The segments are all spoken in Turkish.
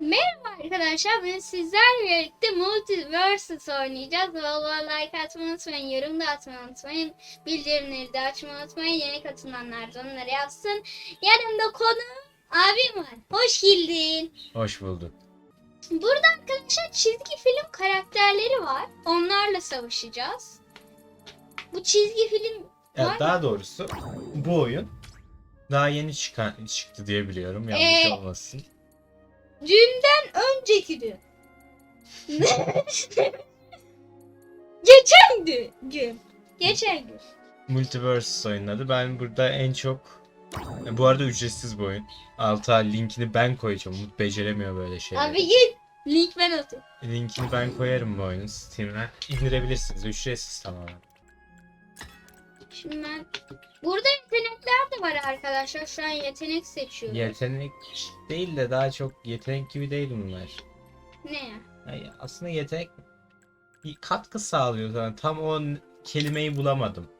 Merhaba arkadaşlar, bugün sizlerle birlikte Multiversus oynayacağız. Valla like atmayı unutmayın, yorum da atmayı unutmayın. Bildirimleri de açmayı unutmayın. Yeni katılanlar da onları yazsın. Yanımda konu abim var. Hoş geldin. Hoş bulduk. Burada arkadaşlar çizgi film karakterleri var. Onlarla savaşacağız. Bu çizgi film Ya daha doğrusu bu oyun daha yeni çıkan çıktı diye biliyorum. Yanlış Ee, olmasın. Dünden önceki dün. Geçen gün. gün. Geçen gün. Multiverse oynadı. Ben burada en çok E, bu arada ücretsiz bu oyun. Alta linkini ben koyacağım. Umut beceremiyor böyle şeyleri. Abi git. Link ben atayım. Linkini ben koyarım bu oyunun Steam'e. İndirebilirsiniz. Ücretsiz tamamen. Şimdi ben... Burada yetenekler de var arkadaşlar. Şu an yetenek seçiyorum. Yetenek değil de daha çok yetenek gibi değil bunlar. Ne ya? Yani aslında yetenek bir katkı sağlıyor sana. Tam o kelimeyi bulamadım.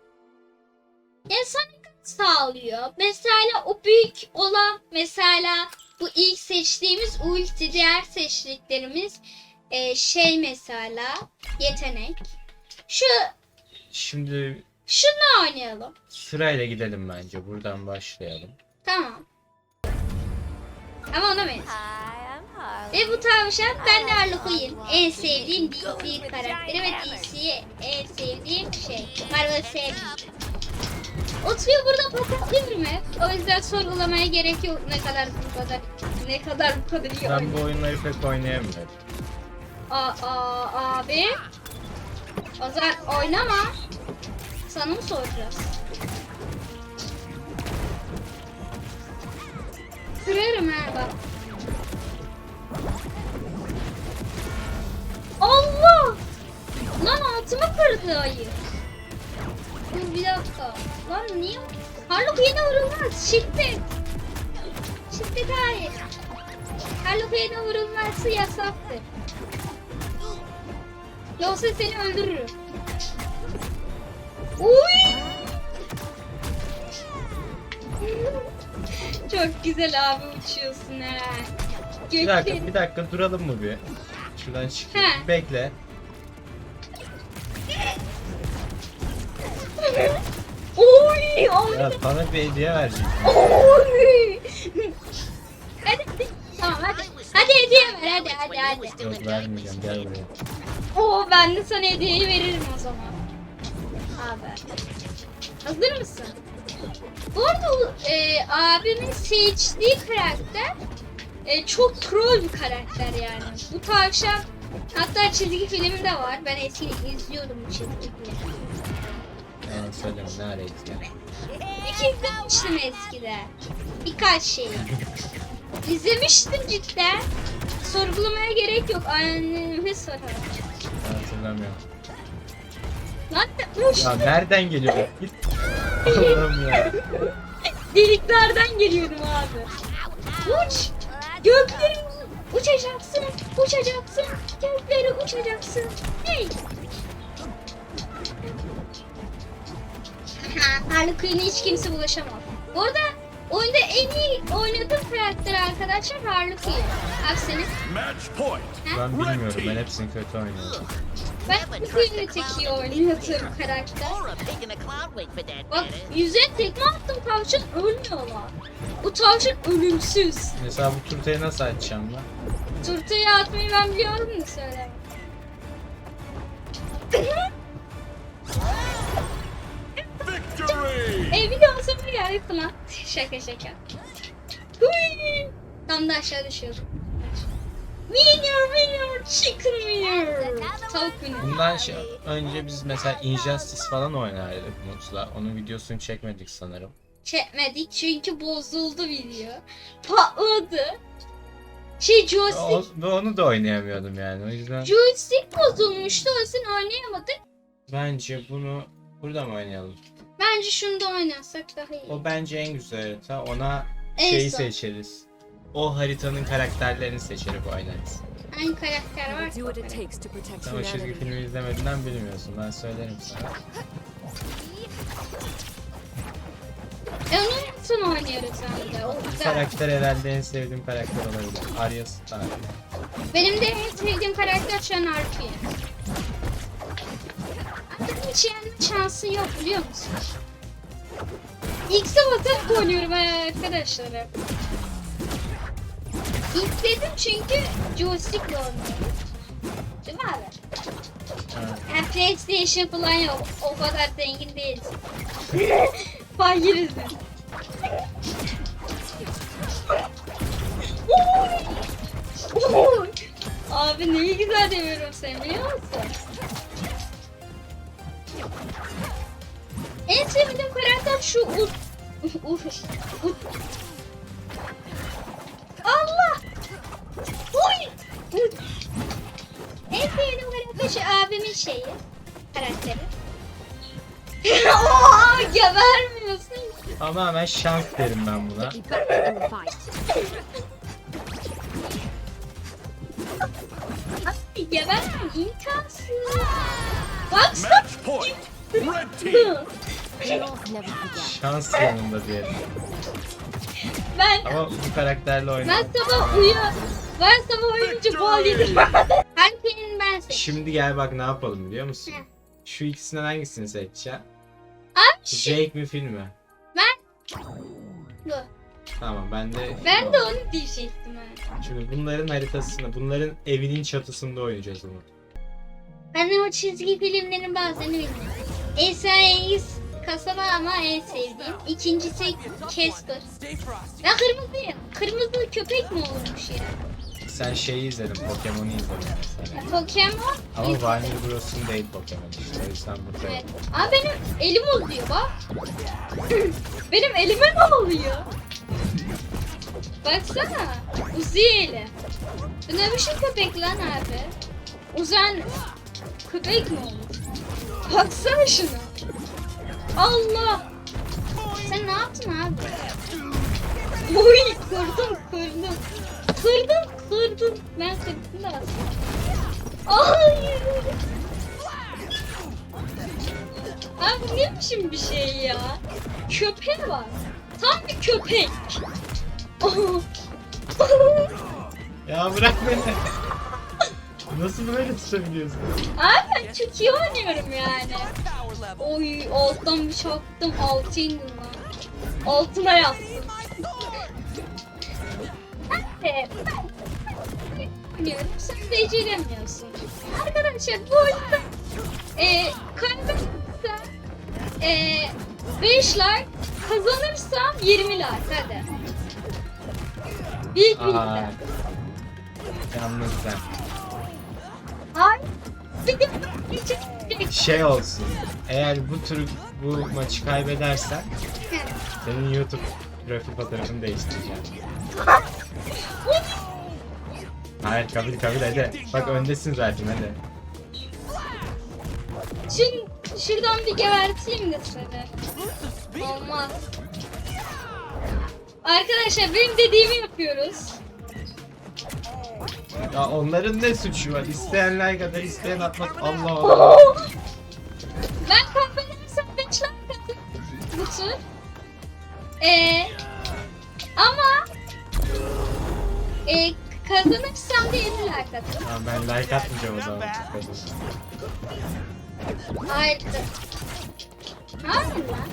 İnsan sağlıyor. Mesela o büyük olan mesela bu ilk seçtiğimiz ulti diğer seçtiklerimiz e, şey mesela yetenek. Şu Şimdi şunu oynayalım. Sırayla gidelim bence. Buradan başlayalım. Tamam. Ama ona benziyor. Ve bu tavşan ben de Harley Quinn. En sevdiğim DC karakteri ve DC'ye en sevdiğim şey. Marvel sevdiğim. Oturuyor burada pataklıyorum hep. O yüzden sorgulamaya gerek yok. Ne kadar bu kadar. Ne kadar bu kadar iyi Ben bu oyunları pek oynayamıyorum. Aa, aa, abi. O zaman oynama. Sana mı soracağız? Kırarım ha bak. Allah! Lan altımı kırdı ayı. Dur bir dakika. Lan niye? Harluk yine vurulmaz. Şiddet. Şiddet hayır. Harluk yine vurulması yasaktır. Yoksa seni öldürürüm. Uy! Çok güzel abi uçuyorsun ha. Bir dakika, bir dakika duralım mı bir? Şuradan çıkayım. He. Bekle. Oy! Oy! Ya bana bir hediye verecek. Oy! hadi hadi. Tamam hadi. Hadi hediye ver hadi hadi hadi. Yok vermeyeceğim gel buraya. Oo ben de sana hediyeyi veririm o zaman. Abi. Hazır mısın? Bu arada e, abimin seçtiği karakter e, çok troll bir karakter yani. Bu tavşan hatta çizgi filmi de var. Ben eskiden izliyordum bu çizgi filmi. Söyleme ne arayız ya. İki izlemiştim eskiden. Birkaç şey. İzlemiştim cidden. Sorgulamaya gerek yok. Anneme sorarım. Ben hatırlamıyorum. Lan uç. Ya nereden geliyor? Git. Allah'ım ya. Deliklerden geliyorum abi. Uç. Gökleri uçacaksın. Uçacaksın. Gökleri uçacaksın. Hey. Harley Quinn'e hiç kimse bulaşamaz. Bu arada oyunda en iyi oynadığım karakter arkadaşlar Harley Quinn. Abi senin. Match point. Ben bilmiyorum ben hepsini kötü oynuyorum. Ben Quinn'i tek iyi oynadığım karakter. Bak matter. yüze tekme attım tavşan ölmüyorlar. Bu tavşan ölümsüz. Mesela bu turtayı nasıl açacağım ben? Turtayı atmayı ben biliyorum da söyle. Victory! E bir sefer geldi lan. şaka şaka. Tam da aşağı düşüyordum. Winner winner chicken winner. Tavuk winner. Bundan şey, önce biz mesela Injustice falan oynardık Umut'la. Onun videosunu çekmedik sanırım. Çekmedik çünkü bozuldu video. Patladı. Şey O, joystick, onu da oynayamıyordum yani. O yüzden joystick bozulmuştu. O yüzden oynayamadık. bence bunu burada mı oynayalım? Bence şunu da oynasak daha iyi. O bence en güzel harita. Ona En şeyi son. seçeriz. O haritanın karakterlerini seçerek oynarız. Hangi karakter var? Do what it takes to protect Sen o çizgi humanity. filmi izlemediğinden bilmiyorsun. Ben söylerim sana. Onun Thompson oynuyoruz hem de. O Bu güzel. karakter herhalde en sevdiğim karakter olabilir. Arya Stark. Benim de en sevdiğim karakter şu an Arpia. Hiç yenme şansı yok biliyor musun? X'e basarak oynuyorum ha arkadaşlar. hep. X dedim çünkü joystickle oynuyorum. Değil mi abi? Ha. Yani PlayStation falan yok. O kadar zengin değiliz. Fakiriz biz. Abi neyi güzel demiyorum sen biliyor musun? En sevdiğim karakter şu Ut. Ut. Ut. En sevdiğim karakter şu abimin şeyi. Karakteri. Oha! Gebermiyorsun. Tamamen şans derim ben buna. Gebermem imkansız. Baksana. Match point. Red team. Şans yanında diyelim. Ben Ama bu karakterle ben oynayalım. sabah uya. Ben sabah uyuyunca bol yedim. Herkesin ben seçtim. Şimdi gel bak ne yapalım biliyor musun? Şu ikisinden hangisini seçeceğim? Abi şey, Jake mi film mi? bu. Tamam ben de... Ben de onu diyecektim ha. Şimdi bunların haritasında, bunların evinin çatısında oynayacağız onu. Ben de o çizgi filmlerin bazılarını bilmiyorum. Esrarengiz kasaba ama en sevdiğim. İkincisi Casper. Ben kırmızıyım. Kırmızı köpek mi olurmuş ya? Sen şeyi izledin, Pokemon'u izledin mesela. Pokemon. Ama Warner Bros'un değil Pokemon işte. O yüzden burada Evet. Aa benim elim oluyor bak. benim elime ne oluyor? Baksana. Uzuyor eli. Bu ne biçim köpek lan abi? Uzan köpek mi olur? Baksana şuna. Allah. Sen ne yaptın abi? Oy kırdım kırdım. Kırdım Ben kırdım da aslında. Hayır. Abi ne biçim bir şey ya? Köpeğe bak. Tam bir köpek. Ya bırak beni. Nasıl böyle tutabiliyorsun? Abi ben çok iyi oynuyorum yani. Oy alttan bir çaktım altı indim lan. Altına yazdım. Evet, oynuyorum sen beceremiyorsun. Arkadaşlar bu oyunda e, kaybedersem e, 5 like kazanırsam 20 like hadi. Büyük iddia. Yalnız sen. Ay. Bir de geçecek. Şey olsun. Eğer bu tür bu maçı kaybedersen senin YouTube profil fotoğrafını değiştireceğim. Hayır kabul kabul hadi. Bak öndesin zaten hadi. Şimdi şuradan bir geberteyim de seni. Olmaz. Arkadaşlar benim dediğimi yapıyoruz. Ya onların ne suçu var? İsteyenler kadar isteyen atmak Allah Allah. Tamam ben like atmayacağım o zaman. Hayır. Hayır lan.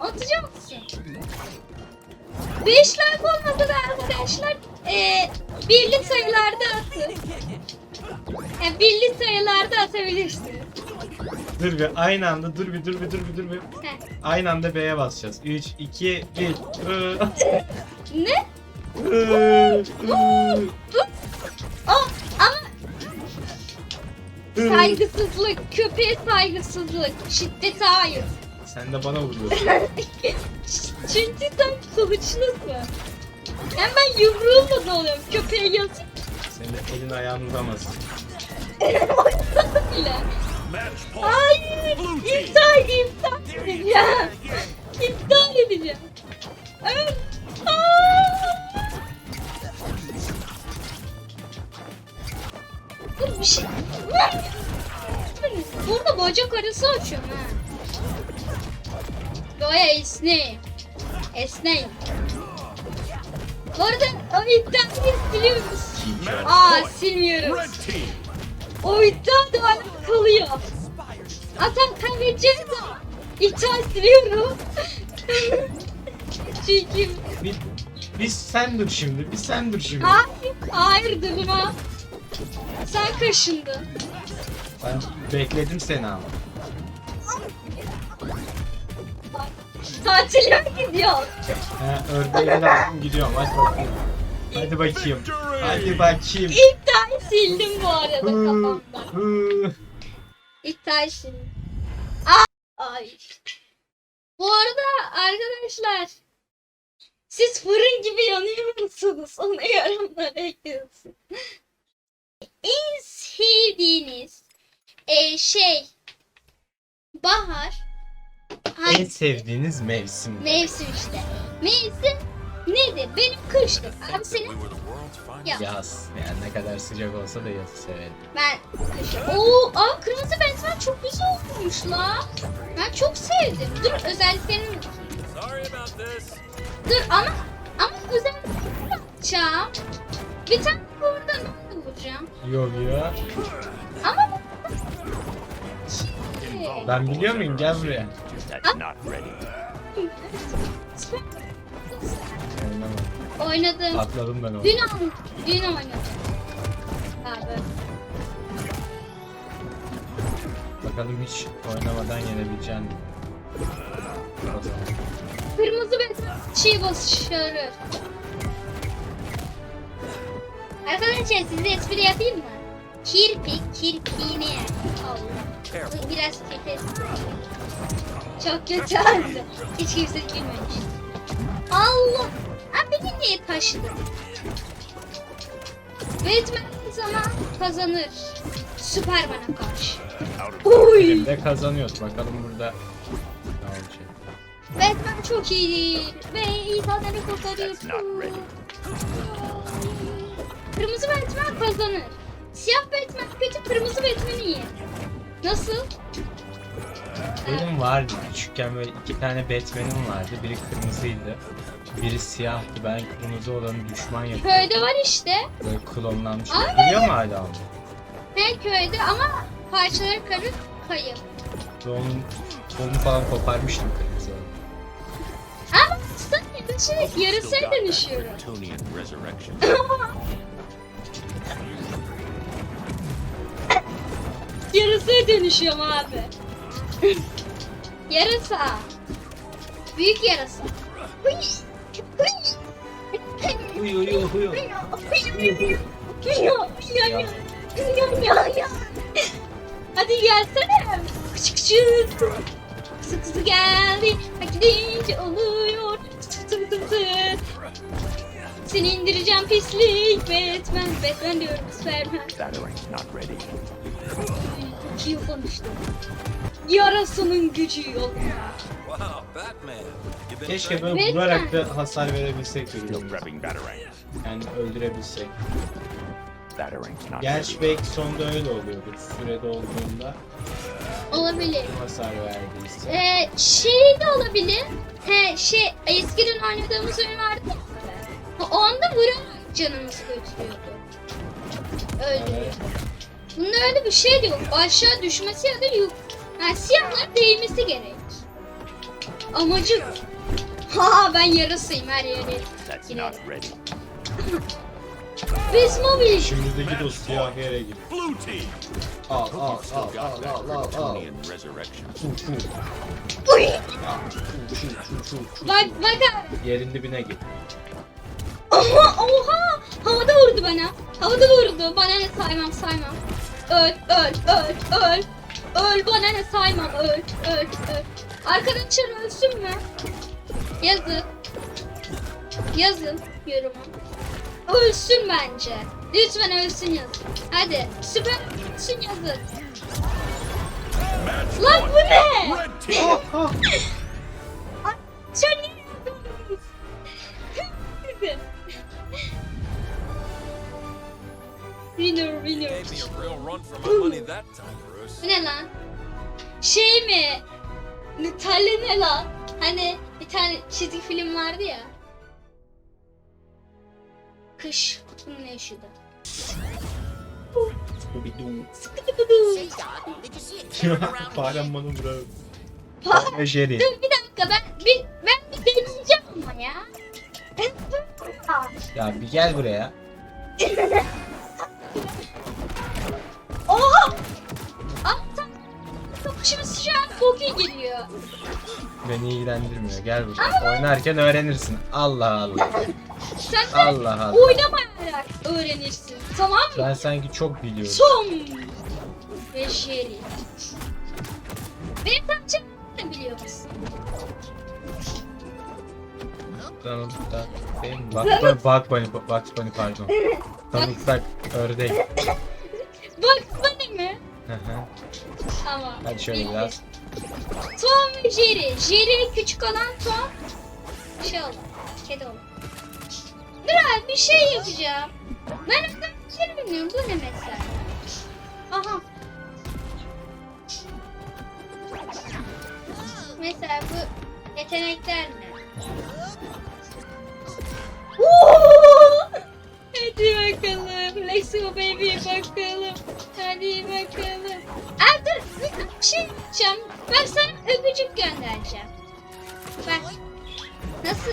Atacak mısın? 5 like olmasa da arkadaşlar e, birli sayılarda atın. Yani birli sayılarda atabilirsiniz. Dur bir aynı anda dur bir dur bir dur bir dur bir. Heh. Aynı anda B'ye basacağız. 3, 2, 1. Ne? Oh, saygısızlık, köpeğe saygısızlık, şiddete hayır. Sen de bana vuruyorsun. Çünkü sen kılıçlısın. Hemen yumruğumla dalıyorum. Köpeğe yazık Senin de elin ayağın uzamaz. bile. Hayır. İptal, iptal edeceğim. Arası açıyorum ha. Doya esne. Esneyin. Bu arada o iddiayı siliyoruz. Match Aa silmiyoruz. O iddia da hala kalıyor. Atam kaybedeceğiz ama iddia siliyorum. Çünkü Bir, bir sen dur şimdi. Bir sen dur şimdi. hayır, hayır durma. Sen kaşındın. Ben bekledim seni ama. Mi gidiyor? He, ördeği de aldım gidiyorum. Hadi bakayım. Hadi bakayım. Hadi bakayım. İddiayı sildim bu arada kafamdan. Hı. İddiayı sildim. Aa! Ay. Bu arada arkadaşlar siz fırın gibi yanıyor musunuz? Onu yorumlara ekliyorsun. En sevdiğiniz e, şey bahar En sevdiğiniz mevsim. mevsim işte. Mevsim nedir? Benim kıştır. Abi senin ya Yaz. Yani ne kadar sıcak olsa da yazı severim. ben kışı. Oo, aa kırmızı benzer çok güzel olmuş la. Ben çok sevdim. Dur özelliklerini. Dur ama ama özelliklerini yapacağım. Bir tane burada ne vuracağım? Yok ya. Ama Ben biliyor muyum? Gel buraya. Not ready. Oynadım. Atladım ben onu. Dün oynadım. Dün oynadım. Abi. Bakalım hiç oynamadan yenebileceğim mi? O zaman. Kırmızı ve çiğ başarı. Arkadaşlar size espri yapayım mı? Kirpi kirpiğini yer. Allah. Bu Biraz kötü. Çok kötü oldu. Hiç kimse gülmemiş. Allah. Ha beni niye taşıdın? Batman zaman kazanır. Superman'a karşı. Oy. Elimde kazanıyoruz. Bakalım burada ne olacak. Batman çok iyidir ve insanları kurtarıyor. Kırmızı Batman kazanır. Siyah Batman kötü, kırmızı Batman iyi. Nasıl? Benim vardı küçükken böyle iki tane Batman'im vardı. Biri kırmızıydı. Biri siyahtı. Ben kırmızı olanı düşman yapıyordum. Köyde var işte. Böyle klonlanmış. Ay. Duruyor mu hala onu? Her köyde ama parçaları karıp kayıp. Onun kolunu falan koparmıştım kırmızı olan. Ama sen dönüşerek yarısına dönüşüyorum. Yarısına dönüşüyorum abi. Yarasa. Büyük yarasa. Uyu uyu uyu. Hadi gelsene. Kıç kıçı. Kısı kısı geldi. Ha gidince oluyor. Tı tı tı tı. Seni indireceğim pislik. Batman. Batman diyorum. Superman. Batarangs not ready. İki yıl konuştum. Yarasının gücü yok. Keşke böyle Batman. vurarak da hasar verebilsek birbirimize. Yani öldürebilsek. Gerçi belki sonda öyle oluyordur. Sürede olduğunda Olabilir. hasar verdiyse. Ee, şey de olabilir. He şey eskiden oynadığımız oyun vardı ya. Onda vurarak canımız götürüyordu. Öldürüyor. Evet. Bunda öyle bir şey de yok. Aşağı düşmesi ya da yok. Yani siyahlar değmesi gerek. Amacı bu. Ha ben yarasıyım her yere. That's Girerim. not ready. Biz mobil. Şimdi de git o siyah yere git. Blue team. Al al al al al al al. Uy. Bak bak abi. Yerin dibine git. Oha oha. Havada vurdu bana. Havada vurdu. Bana ne saymam saymam. Öl öl öl öl. Öl bana ne saymam öl öl öl. Arkadaşlar ölsün mü? Yazın. Yazın yoruma. Ölsün bence. Lütfen ölsün yazın. Hadi süper ölsün yazın. Lan bu ne? Sen niye? Winner winner. Gave me a real run for my money that time. Bu ne lan? Şey mi? Nutella ne lan? Hani bir tane çizgi film vardı ya. Kış kutunun yaşadı. Say, Doc, did you see a cat around Farem here? bana. Tom ve Jerry. Dur bir dakika ben bir ben bir deneyeceğim ama ya. Ya bir gel buraya. Beni ilgilendirmiyor. Gel buraya. Oynarken öğrenirsin. Allah Allah. Sen de Allah Allah. oynamayarak öğrenirsin. Tamam mı? Ben sanki çok biliyorum. Ve Jerry. Benim tanıcım da biliyor musun? Donald Duck. Benim Bugs Bunny, Bugs Bunny, Bugs Bunny pardon. Donald Duck ördek. Bak bana mi? Hı hı. Ama. Hadi şöyle biraz. Tom ve Jerry. Jerry küçük olan Tom. Şey oldu. Kedi oldu. Dur abi bir şey yapacağım. Ben bir şey bilmiyorum. Bu ne mesela? Aha. Mesela bu yetenekler ne? Hadi bakalım. Let's go baby bakalım. Hadi bakalım. Aa, dur bir şey yapacağım. Ben sana öpücük göndereceğim. Bak. Nasıl?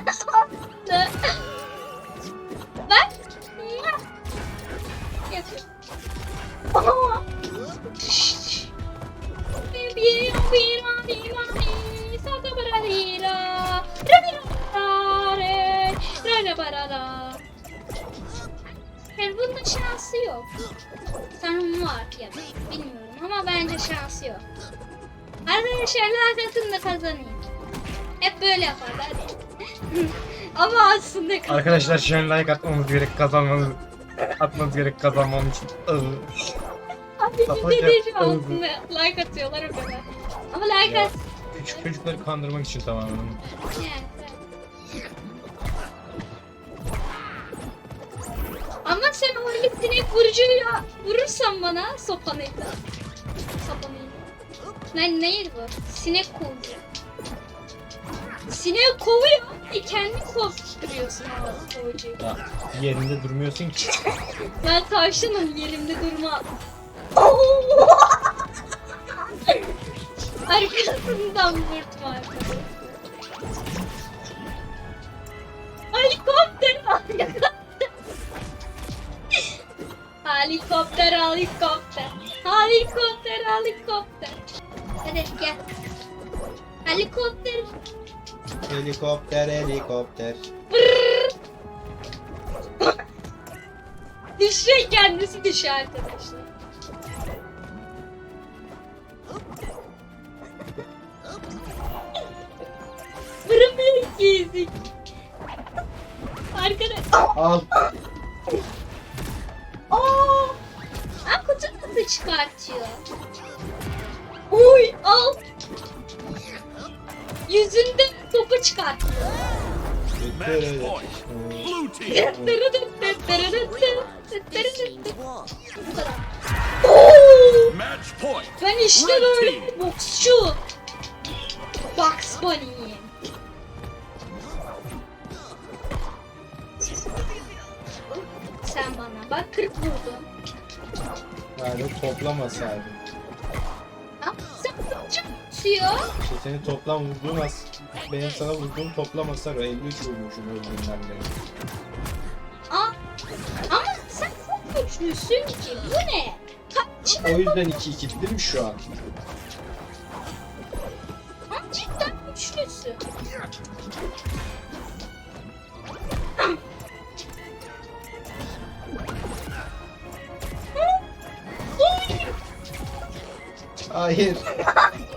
Bak. Yani bunda şansı yok. Sanırım var ya bilmiyorum ama bence şansı yok. Arkadaşlar like atın da kazanayım. Hep böyle yaparlar. ama aslında Arkadaşlar şu an like atmamız gerek kazanmamız atmanız gerek kazanmam için. Abi bir de yap- şu aslında like atıyorlar o kadar. Ama like Ya. at. Küçük çocukları kandırmak için tamamen. Yani. Ama sen o öyle sinek vurucuyla vurursan bana sopanıyla. Sopanıyla. Ne, neydi bu? Sinek kovucu. Sinek kovuyor. E kendi kovduruyorsun o kovucuyu. Ya yerinde durmuyorsun ki. Ben tavşanım yerimde durma. Arkasından vurdum arkadaşlar. Helikopter helikopter. Helikopter helikopter. Helikopter helikopter. Hadi gel. Helikopter. Helikopter helikopter. Düşecek kendisi düşüyor arkadaşlar. Vurmuyor ki ezik. Arkadaş. Al. Ben işte böyle boksçu. Bugs Bunny'yim. Sen bana bak 40 vurdun. Yani toplamasaydın. Ha? Sen tutuyor. İşte seni toplam vurduğun az. Benim sana vurduğum toplam hasar 53 vurmuşum öldüğünden beri. Aa, ama sen çok güçlüsün ki. Bu ne? Kaç O yüzden 2-2 değil mi şu an? Ama cidden güçlüsün. Hayır.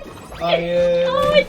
Hayır. Sağlık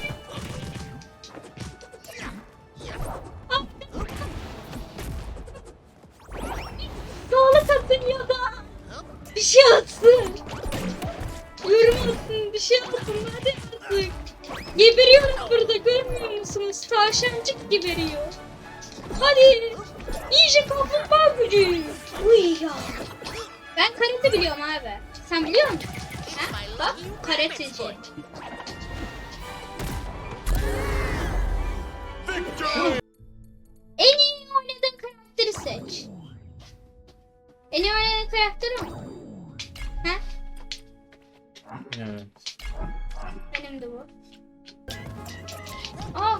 Aa.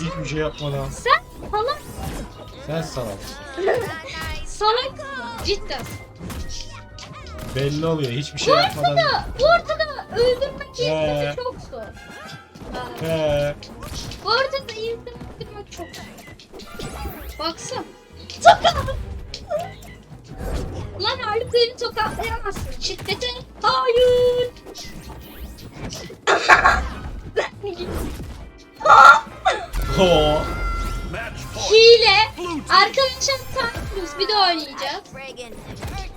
Hiçbir şey yapmadan. sen salak. Sen salaksın. Salak. Cidden. Belli oluyor. Hiçbir şey yapmadan. Ortada, ortada öldürmek Ee. çok He. Ortada insanı öldürmek çok. Baksana. Tokat! Lan Harika'yı tokatlayamazsın. Şiddete hayır. Point! Hile. Arkadaşlar tanıyoruz. Bir de oynayacağız.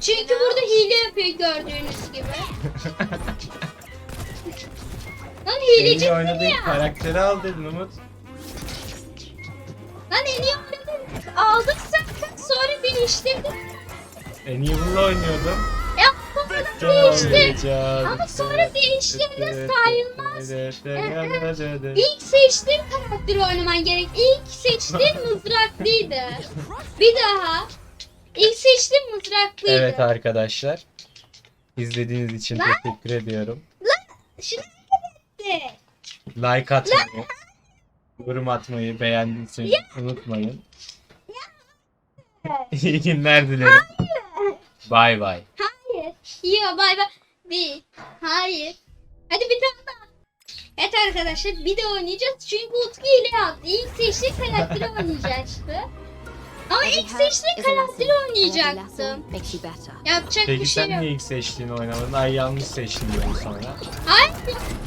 Çünkü burada hile yapıyor gördüğünüz gibi. Lan hileci mi oynadığın ya? karakteri al dedin Umut. Lan en iyi oynadın. Aldık zaten sonra değiştirdin. En iyi bununla oynuyordum. Ya sonra değiştir. Ama sonra değiştirdi sayılmaz. İlk seçtiğin karakteri oynaman gerek. İlk seçtiğin mızraklıydı. Bir daha. İlk seçtiğin mızraklıydı. Evet arkadaşlar. İzlediğiniz için teşekkür ediyorum. Şunu Like atmayı, yorum atmayı beğendiyseniz unutmayın. İyi günler dilerim. Bay bay. Hayır. Yo bay bay. Bir. Hayır. Hadi bir tane daha. Evet arkadaşlar bir de oynayacağız. Çünkü Utku ile yaptı. İlk seçtiği karakteri oynayacaktı. Ama ilk hurt seçtiği is a lesson. karakteri oynayacaktım. Yapacak bir Peki şey sen yok. niye ilk seçtiğini oynamadın? Ay yanlış seçtin dedin sonra. Hayır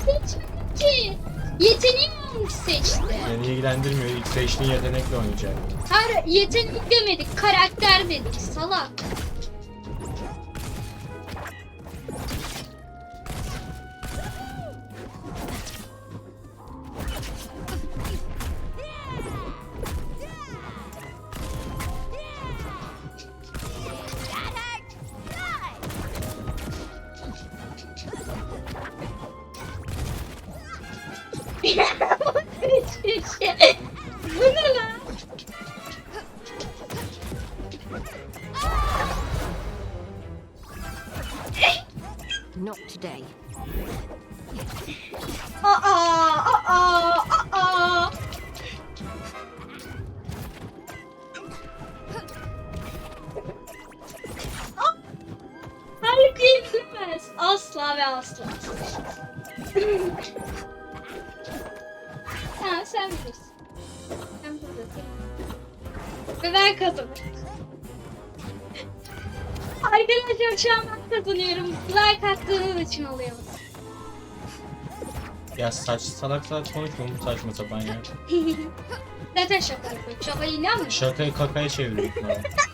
seçmedim ki. Yeteneği yanlış seçti. Beni ilgilendirmiyor. İlk seçtiğin yetenekle oynayacak. Hayır yetenek demedik. Karakter dedik. Salak. Bu Ya saç salak salak konuşma bu saçma sapan ya. Zaten şaka yapıyorum. Şaka inanmıyorum. Şakayı kakaya çeviriyorsun ama. Şaka.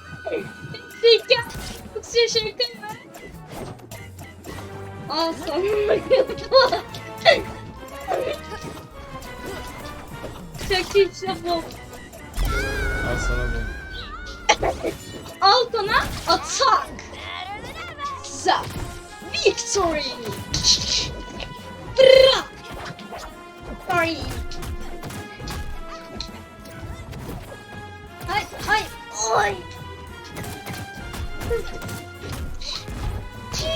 Yoksa şaka mı? Al sana. Çok işte bu. Al sana bu. Al sana atak. Sa. Victory. Sorry. Hay hay. Oy.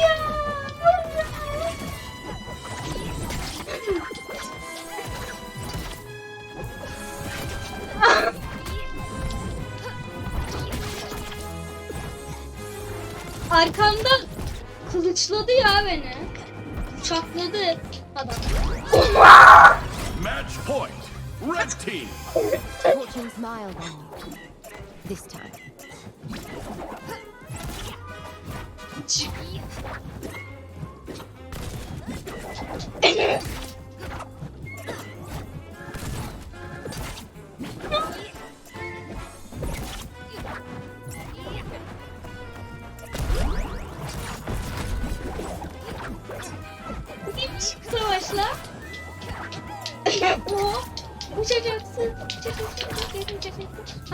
Ya. Kılıçladı ya beni. Bıçakladı adam. Point! Red team! Fortune smiled on you. This time.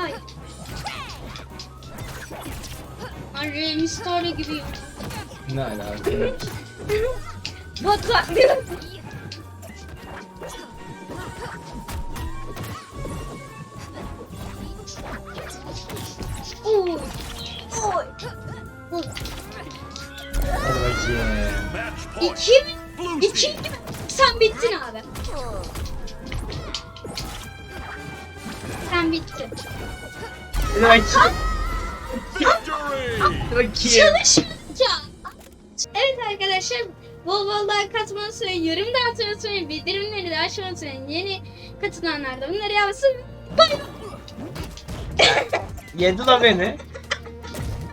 Hayır. Ay Rey Mysterio gibi. Ne alaka? Bak Oy. Oy. Oy. İki mi? İki mi? Sen bittin abi. Sen bittin. Hadi bakayım. Çalışmayacağım. Evet arkadaşlar bol bol like atmayı unutmayın. Yorum da atmayı unutmayın. Bildirimleri de açmayı unutmayın. Yeni katılanlar da bunları yapsın. Bay bay. Yedi la beni.